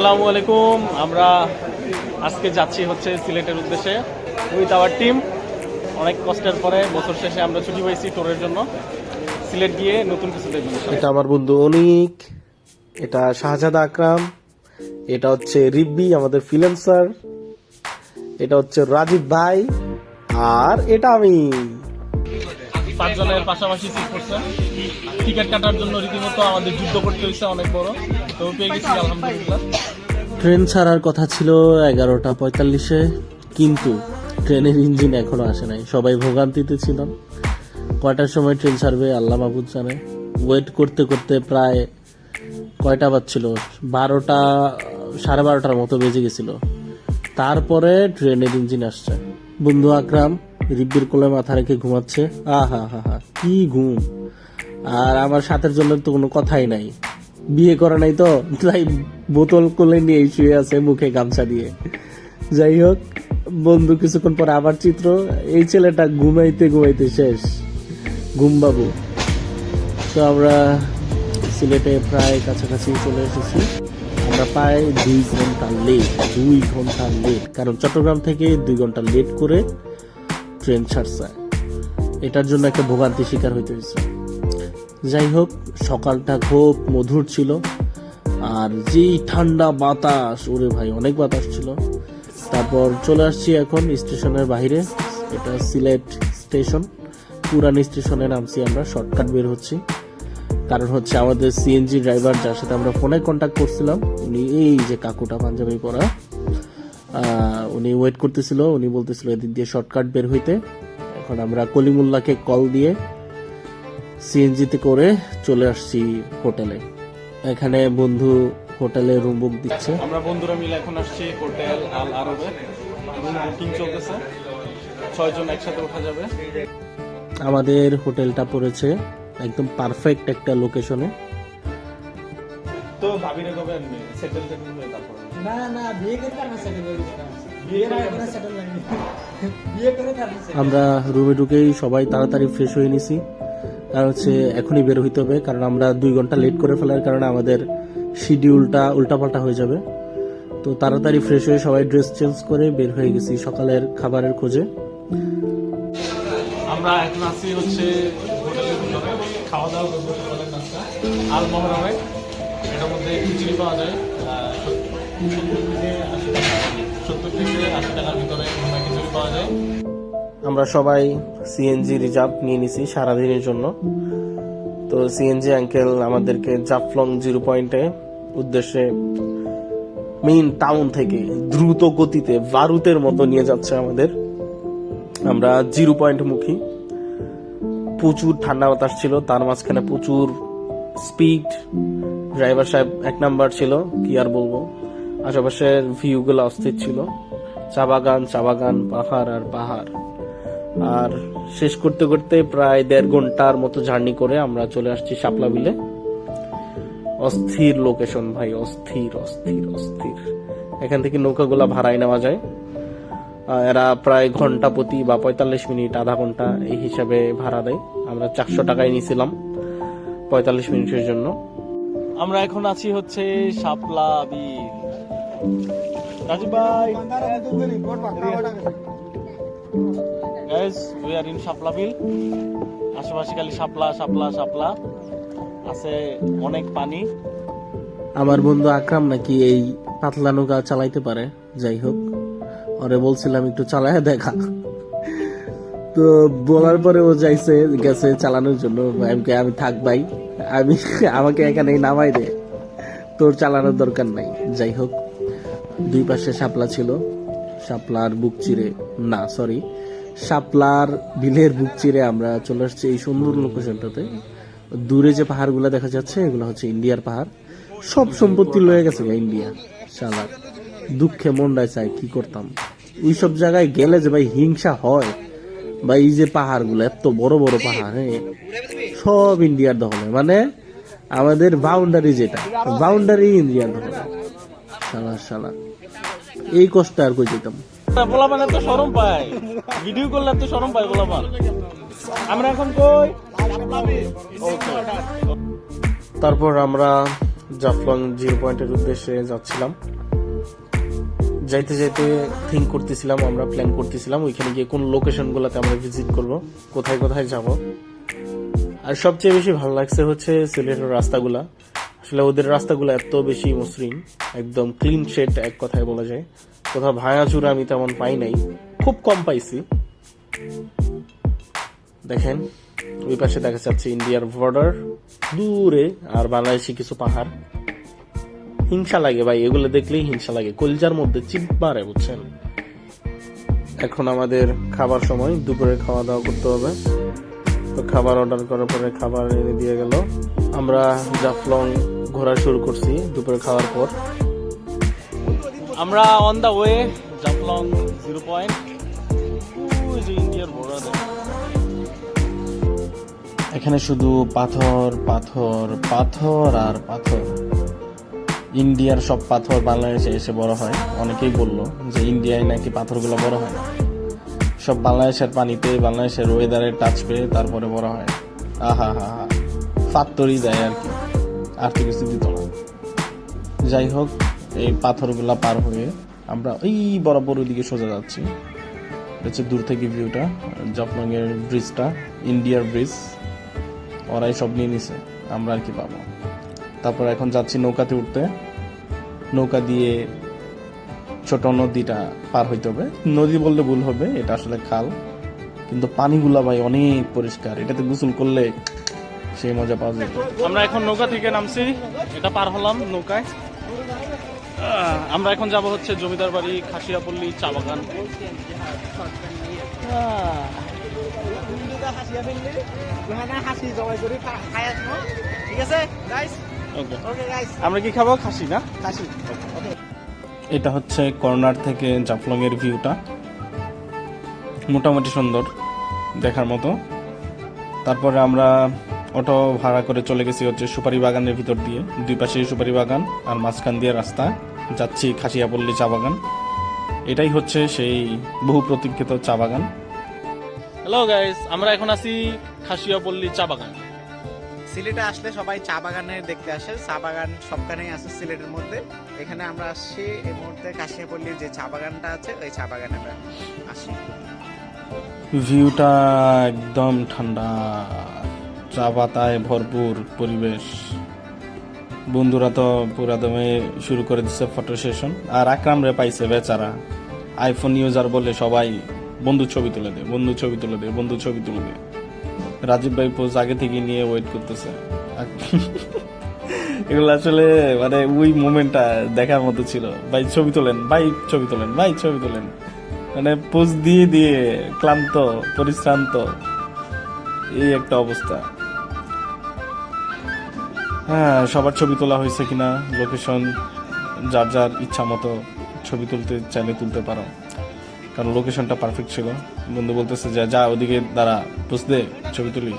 আসসালামু আলাইকুম। আমরা আজকে যাচ্ছি হচ্ছে সিলেটের উদ্দেশ্যে উইথ আওয়ার টিম। অনেক কষ্টের পরে বছর শেষে আমরা ছুটি পাইছি ট্যুরের জন্য। সিলেট গিয়ে নতুন কিছু দেখব এটা আমার বন্ধু অনিক এটা শাহজাদ আকরাম এটা হচ্ছে রিব্বি আমাদের ফিলেন্সার এটা হচ্ছে রাজীব ভাই আর এটা আমি। পাঁচজনের পাশাপাশি সিট করছে। টিকিট কাটার জন্য রীতিমতো আমাদের যুদ্ধ করতে হয়েছে, অনেক বড়। তো পেয়ে গেছি, আলহামদুলিল্লাহ। ট্রেন ছাড়ার কথা ছিল এগারোটা পঁয়তাল্লিশে, কিন্তু ট্রেনের ইঞ্জিন এখনও আসে নাই। সবাই ভোগান্তিতে ছিলাম কয়টার সময় ট্রেন ছাড়বে, আল্লাহ মাহবুদ জানে। ওয়েট করতে করতে প্রায় কয়টা বাজছিল? বারোটা, সাড়ে বারোটার মতো বেজে গেছিল। তারপরে ট্রেনের ইঞ্জিন আসছে। বন্ধু আকরাম, রিব্বির কোলে মাথা রেখে ঘুমাচ্ছে। আহা হা হা, কি ঘুম। আর আমার সাথের জন্য তো কোনো কথাই নাই। বিয়ে করে নাই তো, তাই বোতল কোলে নিয়ে শুয়ে আছে মুখে গামছা দিয়ে। যাই হোক, বন্ধু, কিছুক্ষণ পরে আবার চিত্র। এই ছেলেটা ঘুমাইতে ঘুমাইতে শেষ। ঘুমবাবু তো আমরা সিলেটে প্রায় কাছাকাছি চলে এসেছি। আমরা প্রায় দুই ঘণ্টা লেট দুই ঘণ্টা লেট কারণ চট্টগ্রাম থেকে দুই ঘণ্টা লেট করে ট্রেন ছাড়ছে। এটার জন্য একটা ভোগান্তি শিকার হইতে হয়েছে যাই হোক সকালটা খুব মধুর ছিল। আর যেই ঠান্ডা বাতাস, ওরে ভাই, অনেক বাতাস ছিল। তারপর চলে আসছি এখন স্টেশনের বাইরে এটা সিলেট স্টেশন। পুরান স্টেশনে নামছি আমরা, শর্টকাট বের হচ্ছি। কারণ হচ্ছে আমাদের সিএনজি ড্রাইভার যার সাথে আমরা ফোনে কন্ট্যাক্ট করছিলাম, উনি এই যে কাকুটা পাঞ্জাবি পরা উনি ওয়েট করতেছিল, উনি বলতেছিল এদিক দিয়ে শর্টকাট বের হইতে। এখন আমরা কলিমুল্লাহকে কল দিয়ে সিএনজিতে করে চলে আসছি হোটেলে। এখানে বন্ধু হোটেলে রুম বুক দিচ্ছে। আমরা বন্ধুরা মিলে এখন আসছি হোটেল আল আরবে। রুম বুকিং চলতেছে। ছয়জন একসাথে ওঠা যাবে। আমাদের হোটেলটা পড়েছে একদম পারফেক্ট একটা লোকেশনে তো ভাবিরে কবে আনবে সেটেল টেটেল হয়ে তারপর। না না বিয়ে করে তার সেটেল হয়ে আমরা রুমে ঢুকেই সবাই তাড়াতাড়ি ফ্রেশ হয়ে নিছি। কারণ হচ্ছে এখনই বের হইতে হবে, কারণ আমরা দুই ঘণ্টা লেট করে ফেলার কারণে আমাদের শিডিউলটা উল্টাপাল্টা হয়ে যাবে। তো তাড়াতাড়ি ফ্রেশ হয়ে সবাই ড্রেস চেঞ্জ করে বের হয়ে গেছি সকালের খাবারের খোঁজে। আমরা এখন আছি হচ্ছে খাওয়া দাওয়া করব মহরমে এটার মধ্যে খিচুড়ি পাওয়া যায়। সত্তর থেকে আশি টাকার ভিতরে খিচুড়ি পাওয়া যায়। আমরা সবাই সিএনজি রিজার্ভ নিয়ে নিছি সারাদিনের জন্য। তো সিএনজি আঙ্কেল আমাদেরকে জাফলং জিরো পয়েন্টে উদ্দেশ্যে মেইন টাউন থেকে দ্রুত গতিতে বারুতের মতো নিয়ে যাচ্ছে আমাদের। আমরা জিরো পয়েন্ট মুখী। প্রচুর ঠান্ডা বাতাস ছিল, তার মাঝখানে প্রচুর স্পিড ড্রাইভার সাহেব এক নাম্বার ছিল, কি আর বলব। আশেপাশের ভিউগুলো অস্থির ছিল। চা বাগান চা বাগান, পাহাড় আর পাহাড়। আর শেষ করতে করতে প্রায় দেড় ঘণ্টার মতো জার্নি করে আমরা চলে আসছি শাপলা বিলে অস্থির লোকেশন ভাই, অস্থির অস্থির অস্থির। এখান থেকে নৌকাগুলা ভাড়ায় নেওয়া যায়। এরা প্রায় ঘণ্টা প্রতি বা পঁয়তাল্লিশ মিনিট, আধা ঘণ্টা এই হিসাবে ভাড়া দেয়। আমরা চারশো টাকায় নিয়েছিলাম পঁয়তাল্লিশ মিনিটের জন্য। আমরা এখন আছি হচ্ছে শাপলা বিল রাজীব ভাই। Guys we are in Shapla Beel আশেপাশে খালি শাপলা শাপলা শাপলা। আছে অনেক পানি। আমার বন্ধু আকরাম নাকি এই পাতলা নৌকা চালাইতে পারে, যাই হোক। ওরে বলছিলাম একটু চালায় দেখা। তো বলার পরে ও যাইছে, গেছে চালানোর জন্য। আমি আমি আমি আমাকে এখানে নামাই দে। তোর চালানোর দরকার নাই। যাই হোক, দুই পাশে শাপলা ছিল। শাপলার বুক চিরে না সরি শাপলার বিলের বুক চিরে আমরা চলে আসছি এই সুন্দর লোকেশনটাতে দূরে যে পাহাড়গুলো দেখা যাচ্ছে, এগুলো হচ্ছে ইন্ডিয়ার পাহাড়। সব সম্পত্তি লয়ে গেছে গা ইন্ডিয়া, শালার। দুঃখে মন্ডায় চাই, কি করতাম? ওই সব জায়গায় গেলে যে ভাই হিংসা হয়, বা এই যে পাহাড়গুলো, এত বড় বড় পাহাড় হ্যাঁ? সব ইন্ডিয়ার দখলে মানে আমাদের বাউন্ডারি যেটা বাউন্ডারি ইন্ডিয়ার দখলে। শালা শালা এই কষ্ট আর কই যেতাম এত পায়। ভিডিও করলে এত পায় আমরা এখন কই? তারপর আমরা জাফলং জিরো পয়েন্টের উদ্দেশ্যে যাচ্ছিলাম। যাইতে যাইতে থিঙ্ক করতেছিলাম, আমরা প্ল্যান করতেছিলাম, ওইখানে গিয়ে কোন লোকেশন গুলাতে আমরা ভিজিট করব, কোথায় কোথায় যাব। আর সবচেয়ে বেশি ভালো লাগছে হচ্ছে সিলেটের রাস্তাগুলা। আসলে ওদের রাস্তাগুলো এত বেশি মসৃণ, একদম ক্লিন শেড এক কথায় বলা যায়। কোথাও ভাঙাচুরা আমি তেমন পাই নাই। খুব কম পাইছি। দেখেন, ওই পাশে দেখা যাচ্ছে ইন্ডিয়ার বর্ডার দূরে আর বাংলাদেশি কিছু পাহাড়। হিংসা লাগে ভাই, এগুলো দেখলেই হিংসা লাগে। কলজার মধ্যে চিপ মারে বুঝছেন? এখন আমাদের খাবার সময় দুপুরে খাওয়া দাওয়া করতে হবে। তো খাবার অর্ডার করার পরে খাবার এনে দিয়ে গেল। আমরা জাফলং ঘোরা শুরু করছি দুপুরে খাওয়ার পর। আমরা on the way Jaflong zero point ইন্ডিয়ার বর্ডার এখানে শুধু পাথর পাথর পাথর আর পাথর। ইন্ডিয়ার সব পাথর বাংলাদেশে এসে বড় হয়। অনেকেই বলল যে ইন্ডিয়ায় নাকি পাথরগুলো বড় হয় না। সব বাংলাদেশের পানিতে বাংলাদেশের ওয়েদারের টাচ পেয়ে তারপরে বড় হয়। আহা হা হা। ফাত্তরই দেয় আর কি। আর তো কিছু দিত না। যাই হোক, এই পাথরগুলা পার হয়ে আমরা ওই বরাবর ওইদিকে সোজা যাচ্ছি। হচ্ছে দূর থেকে ভিউটা জাফলং এর ব্রিজটা ইন্ডিয়ার ব্রিজ ওরাই সব নিয়ে নিছে। আমরা আর কি পাবো। তারপর এখন যাচ্ছি নৌকাতে উঠতে। নৌকা দিয়ে ছোট নদীটা পার হইতে হবে। নদী বললে ভুল হবে, এটা আসলে খাল। কিন্তু পানিগুলা ভাই অনেক পরিষ্কার। এটাতে গোসল করলে সেই মজা পাওয়া যেত আমরা এখন নৌকা থেকে নামছি এটা পার হলাম নৌকায়। আমরা এখন যাব হচ্ছে জমিদার বাড়ি খাসিয়াপল্লী চা বাগান। ঠিক আছে গাইস ওকে। ওকে গাইস আমরা কি খাব? খাসি না? কাশি এটা হচ্ছে কর্নার থেকে জাফলং এর ভিউটা। মোটামুটি সুন্দর দেখার মতো। তারপরে আমরা অটো ভাড়া করে চলে গেছি হচ্ছে সুপারি বাগানের ভিতর দিয়ে। দুই পাশে সুপারি বাগান আর মাঝখান দিয়ে রাস্তা। যাচ্ছি খাসিয়াপল্লী চা বাগান। এটাই হচ্ছে সেই বহু প্রতীক্ষিত চা বাগান। হ্যালো গাইস আমরা এখন আছি খাসিয়াপল্লী চা বাগান। সিলেটে আসলে সবাই চা বাগানে দেখতে আসে। চা বাগান সবখানেই আছে সিলেটের মধ্যে। এখানে আমরা আসছি এই মুহূর্তে কাশিয়াপল্লির যে চা বাগানটা আছে ওই চা বাগানে আমরা আসি। ভিউটা একদম ঠান্ডা। চা পাতায় ভরপুর পরিবেশ। বন্ধুরা তো পুরা দমে শুরু করে দিচ্ছে ফটো সেশন আর আকরাম রে পাইছে বেচারা। আইফোন ইউজার বলে সবাই, বন্ধু ছবি তুলে দে, বন্ধু ছবি তুলে দে, বন্ধু ছবি তুলে দে। রাজীব ভাই পোজ আগে থেকে নিয়ে ওয়েট করতেছে। এগুলো আসলে মানে ওই মোমেন্টটা দেখার মতো ছিল। ভাই, ছবি তোলেন, ভাই, ছবি তোলেন, ভাই, ছবি তোলেন। মানে পোজ দিয়ে দিয়ে ক্লান্ত, পরিশ্রান্ত, এই একটা অবস্থা। হ্যাঁ সবার ছবি তোলা হয়েছে কিনা লোকেশন যার যার ইচ্ছা মতো ছবি তুলতে চাইলে তুলতে পারো। কারণ লোকেশনটা পারফেক্ট ছিল। বন্ধু বলতেছে যে যা ওদিকে দাঁড়া দে ছবি তুলি।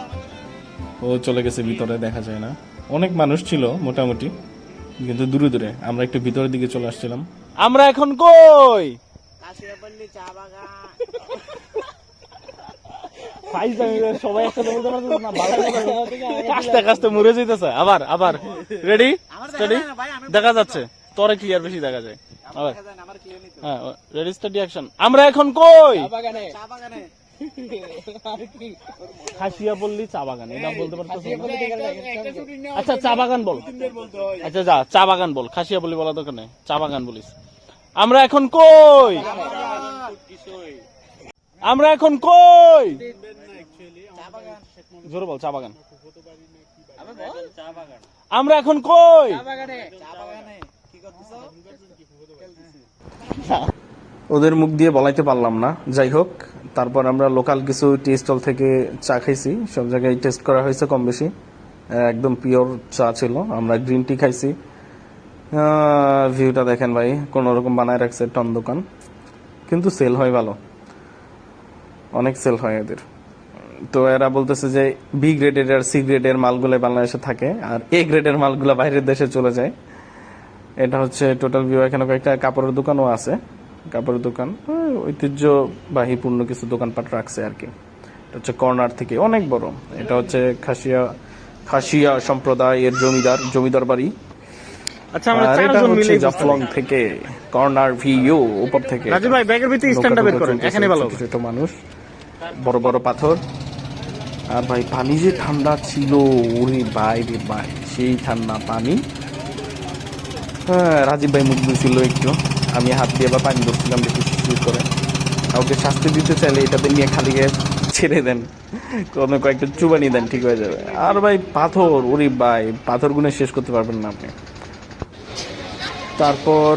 ও চলে গেছে ভিতরে দেখা যায় না। অনেক মানুষ ছিল মোটামুটি কিন্তু দূরে দূরে। আমরা একটু ভিতরের দিকে চলে আসছিলাম। আমরা এখন কই? কাশিয়াপল্লি চা বাগান। সবাই একসাথে বলতে না মরে যাইতেছে। আবার আবার। রেডি দেখা স্টাডি দেখা যাচ্ছে। তোরে ক্লিয়ার বেশি দেখা যায়? আবার। হ্যাঁ রেডি স্টাডি অ্যাকশন আমরা এখন কই? খাসিয়া বললি চা বাগান এটা বলতে পারতেছ আচ্ছা চা বাগান বল। আচ্ছা যা চা বাগান বল। খাসিয়া বললি বলা দরকার নেই। চা বাগান বলিস। আমরা এখন কই? আমরা এখন কই? জোরে বল চা বাগান। আমরা এখন কই? চা বাগানে কি করতেছো? ওদের মুখ দিয়ে বলাইতে পারলাম না। যাই হোক তারপর আমরা লোকাল কিছু টি স্টল থেকে চা খাইছি। সব জায়গায় টেস্ট করা হয়েছে কম বেশি। একদম পিওর চা ছিল। আমরা গ্রিন টি খাইছি। ভিউটা দেখেন ভাই কোন রকম বানায় রাখছে টন দোকান। কিন্তু সেল হয় ভালো। অনেক সেল হয় এদের। তো এরা বলতেছে যে বি গ্রেডের আর সি গ্রেডের মালগুলো বাংলাদেশে থাকে আর এ গ্রেডের মালগুলো বাইরের দেশে চলে যায়। এটা হচ্ছে টোটাল ভিউ এখানে কয়েকটা কাপড়ের দোকানও আছে। কাপড়ের দোকান ঐতিহ্যবাহীপূর্ণ কিছু দোকানপাট রাখছে আর কি। এটা হচ্ছে কর্নার থেকে অনেক বড়। এটা হচ্ছে খাসিয়া খাসিয়া সম্প্রদায়ের জমিদার জমিদার বাড়ি। আচ্ছা আমরা চারজন মিলে জাফলং থেকে কর্নার ভিউ উপর থেকে। রাজু ভাই ব্যাগের ভিতরে স্ট্যান্ডটা বের করেন এখানে ভালো ছোট ছোট মানুষ বড় বড় পাথর। আর ভাই, পানি যে ঠান্ডা ছিল, ওরে ভাই রে ভাই, সেই ঠান্ডা পানি। হ্যাঁ রাজীব ভাই মুখ ছিল একটু। আমি হাত দিয়ে আবার পানি ধরছিলাম দেখি করে। কাউকে শাস্তি দিতে চাইলে এটাতে নিয়ে খালি গায়ে ছেড়ে দেন। কোনো কয়েকটা চুবানি দেন, ঠিক হয়ে যাবে। আর ভাই, পাথর, ওরে ভাই, পাথর গুনে শেষ করতে পারবেন না আপনি। তারপর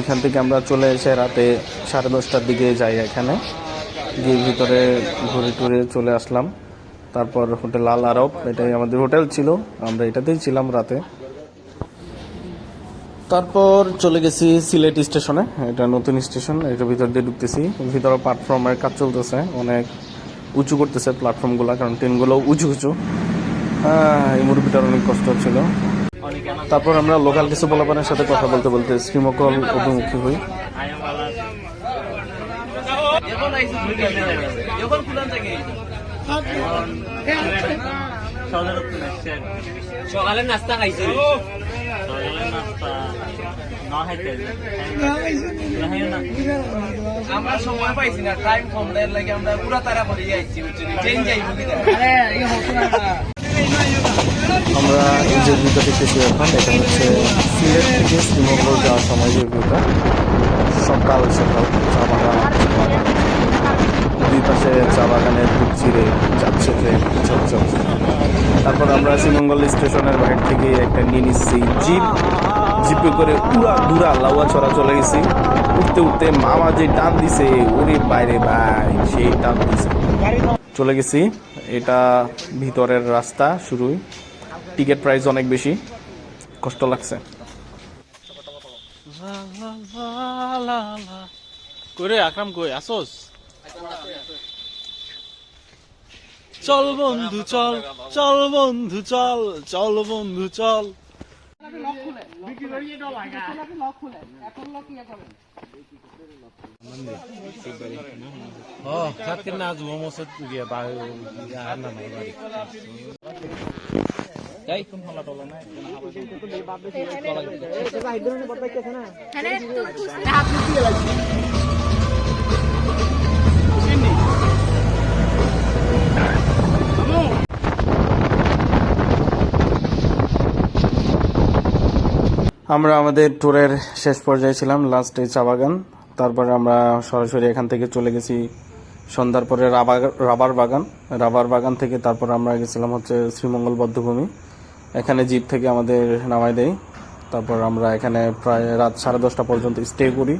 এখান থেকে আমরা চলে এসে রাতে সাড়ে দশটার দিকে যাই এখানে। গিয়ে ভিতরে ঘুরে টুরে চলে আসলাম। তারপর হোটেল আল আরব, এটাই আমাদের হোটেল ছিল। আমরা এটাতেই ছিলাম রাতে। তারপর চলে গেছি সিলেট স্টেশনে। এটা নতুন স্টেশন, এটার ভিতর দিয়ে ঢুকতেছি। ভিতরে প্ল্যাটফর্মের কাজ চলতেছে, অনেক উঁচু করতেছে প্ল্যাটফর্মগুলো কারণ ট্রেনগুলো উঁচু উঁচু। এই মুরগিটার অনেক কষ্ট হচ্ছিল। তারপর আমরা লোকাল কিছু বলাপানের সাথে কথা বলতে বলতে শ্রীমকল অভিমুখী হই। সকালে নাস্তা খাইছে? আমরা সময় পাইছি না টাইম কম দেয় লাগে আমরা পুরা তারা করে? যাইছি ট্রেন যাই আমরা এই যে ভিউটা দেখতেছি এখন এটা হচ্ছে সিলেট থেকে শ্রীমঙ্গল যাওয়ার সময় যে ভিউটা সকাল সকাল। পাশে চা বাগানের বুক চিরে যাচ্ছে চল তারপর আমরা শ্রীমঙ্গল স্টেশনের বাইরে থেকে একটা নিয়ে নিচ্ছি জিপ। জিপে করে উড়া দুরা লাউয়া চড়া চলে গেছি। উঠতে উঠতে মামা যে টান দিছে, ওরে বাইরে ভাই সেই টান দিছে। চলে গেছি। এটা ভিতরের রাস্তা শুরুই। টিকিট প্রাইস অনেক বেশি। কষ্ট লাগছে। কই রে, আকরাম কই? আসোস? চল বন্ধু চল চল বন্ধু চল চল বন্ধু চল। না আমরা আমাদের ট্যুরের শেষ পর্যায়ে ছিলাম লাস্টে চা বাগান। তারপরে আমরা সরাসরি এখান থেকে চলে গেছি সন্ধ্যার পরে রাবার রাবার বাগান। রাবার বাগান থেকে তারপর আমরা গেছিলাম হচ্ছে শ্রীমঙ্গল বদ্ধভূমি। এখানে জিপ থেকে আমাদের নামাই দেয়। তারপর আমরা এখানে প্রায় রাত সাড়ে দশটা পর্যন্ত স্টে করি।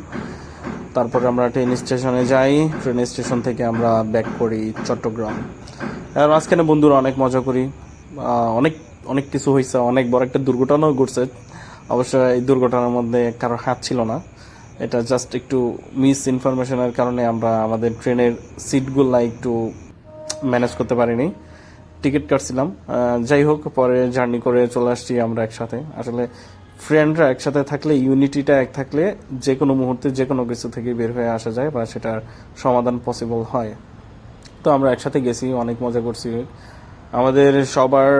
তারপরে আমরা ট্রেন স্টেশনে যাই। ট্রেন স্টেশন থেকে আমরা ব্যাক করি চট্টগ্রাম। আর মাঝখানে বন্ধুরা অনেক মজা করি। অনেক অনেক কিছু হয়েছে অনেক বড় একটা দুর্ঘটনাও ঘটছে। অবশ্য এই দুর্ঘটনার মধ্যে কারোর হাত ছিল না। এটা জাস্ট একটু মিস ইনফরমেশনের কারণে আমরা আমাদের ট্রেনের সিটগুলা একটু ম্যানেজ করতে পারিনি। টিকিট কাটছিলাম। যাই হোক, পরে জার্নি করে চলে আসছি আমরা একসাথে। আসলে ফ্রেন্ডরা একসাথে থাকলে ইউনিটিটা এক থাকলে যে কোনো মুহূর্তে যে কোনো কিছু থেকে বের হয়ে আসা যায় বা সেটার সমাধান পসিবল হয়। তো আমরা একসাথে গেছি, অনেক মজা করছি। আমাদের সবার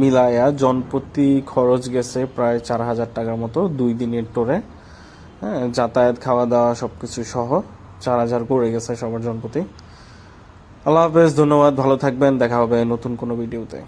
মিলায়া জনপ্রতি খরচ গেছে প্রায় চার হাজার টাকার মতো দুই দিনের টোরে হ্যাঁ যাতায়াত খাওয়া দাওয়া সব কিছু সহ চার হাজার করে গেছে সবার জনপ্রতি। আল্লাহ হাফেজ, ধন্যবাদ, ভালো থাকবেন, দেখা হবে নতুন কোনো ভিডিওতে